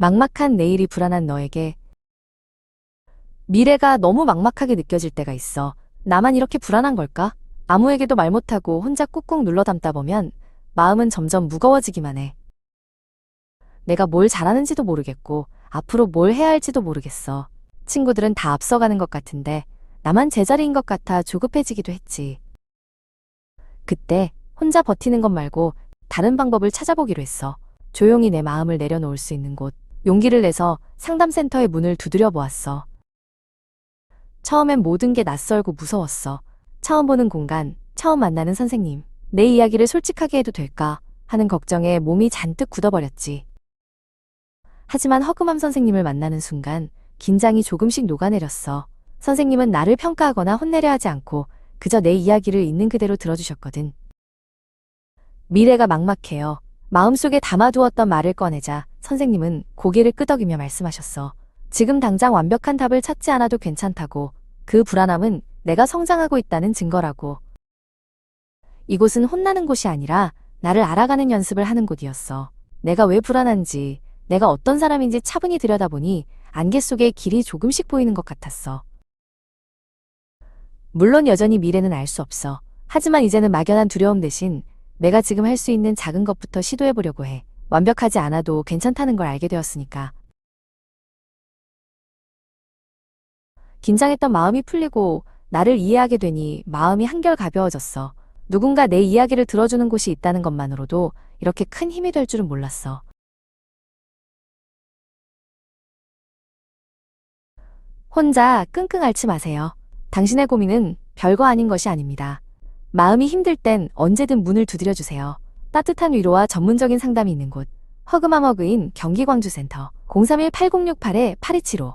막막한 내일이 불안한 너에게 미래가 너무 막막하게 느껴질 때가 있어. 나만 이렇게 불안한 걸까? 아무에게도 말 못하고 혼자 꾹꾹 눌러 담다 보면 마음은 점점 무거워지기만 해. 내가 뭘 잘하는지도 모르겠고 앞으로 뭘 해야 할지도 모르겠어. 친구들은 다 앞서가는 것 같은데 나만 제자리인 것 같아 조급해지기도 했지. 그때 혼자 버티는 것 말고 다른 방법을 찾아보기로 했어. 조용히 내 마음을 내려놓을 수 있는 곳. 용기를 내서 상담센터의 문을 두드려 보았어. 처음엔 모든 게 낯설고 무서웠어. 처음 보는 공간, 처음 만나는 선생님. 내 이야기를 솔직하게 해도 될까 하는 걱정에 몸이 잔뜩 굳어버렸지. 하지만 허금함 선생님을 만나는 순간 긴장이 조금씩 녹아내렸어. 선생님은 나를 평가하거나 혼내려 하지 않고 그저 내 이야기를 있는 그대로 들어주셨거든. 미래가 막막해요. 마음속에 담아두었던 말을 꺼내자 선생님은 고개를 끄덕이며 말씀하셨어. 지금 당장 완벽한 답을 찾지 않아도 괜찮다고. 그 불안함은 내가 성장하고 있다는 증거라고. 이곳은 혼나는 곳이 아니라 나를 알아가는 연습을 하는 곳이었어. 내가 왜 불안한지, 내가 어떤 사람인지 차분히 들여다보니 안개 속에 길이 조금씩 보이는 것 같았어. 물론 여전히 미래는 알 수 없어. 하지만 이제는 막연한 두려움 대신 내가 지금 할 수 있는 작은 것부터 시도해 보려고 해. 완벽하지 않아도 괜찮다는 걸 알게 되었으니까. 긴장했던 마음이 풀리고 나를 이해하게 되니 마음이 한결 가벼워졌어. 누군가 내 이야기를 들어주는 곳이 있다는 것만으로도 이렇게 큰 힘이 될 줄은 몰랐어. 혼자 끙끙 앓지 마세요. 당신의 고민은 별거 아닌 것이 아닙니다. 마음이 힘들 땐 언제든 문을 두드려 주세요. 따뜻한 위로와 전문적인 상담이 있는 곳. 허그맘 허그인 경기광주센터 031-8068-8275